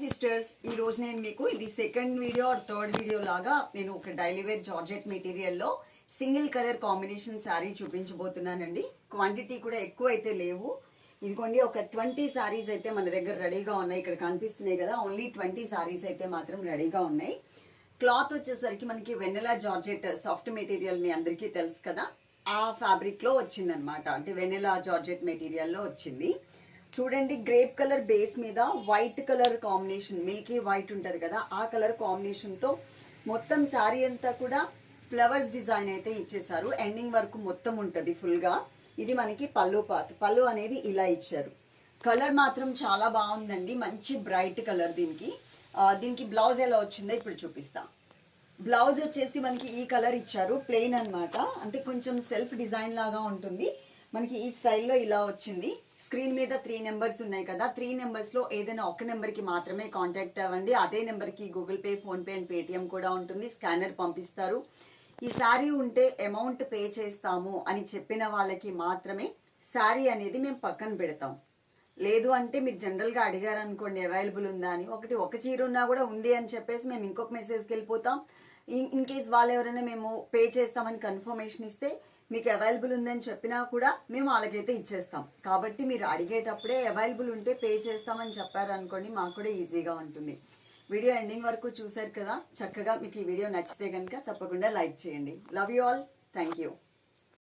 Sisters ఈ రోజు నేను మీకు ఇది second video or third video లాగా నేను ఒక డైలీ వేర్ జార్జెట్ మెటీరియల్లో సింగిల్ కలర్ కాంబినేషన్ శారీ చూపించబోతున్నానండి. క్వాంటిటీ కూడా ఎక్కువ అయితే లేవు. ఇదిగోండి ఒక ట్వంటీ శారీస్ అయితే మన దగ్గర రెడీగా ఉన్నాయి. ఇక్కడ కనిపిస్తున్నాయి కదా ఓన్లీ ట్వంటీ శారీస్ అయితే మాత్రం రెడీగా ఉన్నాయి. క్లాత్ వచ్చేసరికి మనకి వెన్నెలా జార్జెట్ సాఫ్ట్ మెటీరియల్ మీ అందరికీ తెలుసు కదా. ఆ ఫ్యాబ్రిక్లో వచ్చిందనమాట అంటే వెనెలా జార్జెట్ మెటీరియల్లో వచ్చింది. చూడండి గ్రేప్ కలర్ బేస్ మీద white colour combination milky white ఉంటుంది కదా ఆ కలర్ కాంబినేషన్తో మొత్తం శారీ అంతా కూడా ఫ్లవర్స్ డిజైన్ అయితే ఇచ్చేసారు ఎండింగ్ వరకు మొత్తం ఉంటుంది ఫుల్గా. ఇది మనకి పళ్ళు పార్ట్ పళ్ళు అనేది ఇలా ఇచ్చారు. కలర్ మాత్రం చాలా బాగుందండి మంచి బ్రైట్ కలర్ దీనికి. దీనికి బ్లౌజ్ ఎలా వచ్చిందో ఇప్పుడు చూపిస్తా. బ్లౌజ్ వచ్చేసి మనకి ఈ కలర్ ఇచ్చారు ప్లెయిన్ అన్నమాట. అంటే కొంచెం సెల్ఫ్ డిజైన్ లాగా ఉంటుంది. మనకి ఈ స్టైల్లో ఇలా వచ్చింది. స్క్రీన్ మీద త్రీ నెంబర్స్ ఉన్నాయి కదా. త్రీ నెంబర్స్లో ఏదైనా ఒక నెంబర్కి మాత్రమే కాంటాక్ట్ అవ్వండి. అదే నెంబర్కి Google Pay PhonePe and Paytm కూడా ఉంటుంది. స్కానర్ పంపిస్తారు. ఈ శారీ ఉంటే అమౌంట్ పే చేస్తాము అని చెప్పిన వాళ్ళకి మాత్రమే శారీ అనేది మేము పక్కన పెడతాం. లేదు అంటే మీరు జనరల్గా అడిగారు అనుకోండి అవైలబుల్ ఉందా అని. ఒకటి ఒక చీర ఉన్నా కూడా ఉంది అని చెప్పేసి మేము ఇంకొక మెసేజ్కి వెళ్ళిపోతాం. ఇన్ ఇన్ కేస్ వాళ్ళు ఎవరైనా మేము పే చేస్తామని కన్ఫర్మేషన్ ఇస్తే మీకు అవైలబుల్ ఉందని చెప్పినా కూడా మేము వాళ్ళకైతే ఇచ్చేస్తాం. కాబట్టి మీరు అడిగేటప్పుడే అవైలబుల్ ఉంటే పే చేస్తామని చెప్పారు అనుకోండి మాకు కూడా ఈజీగా ఉంటుంది. వీడియో ఎండింగ్ వరకు చూశారు కదా చక్కగా మీకు ఈ వీడియో నచ్చితే కనుక తప్పకుండా లైక్ చేయండి. Love you all thank you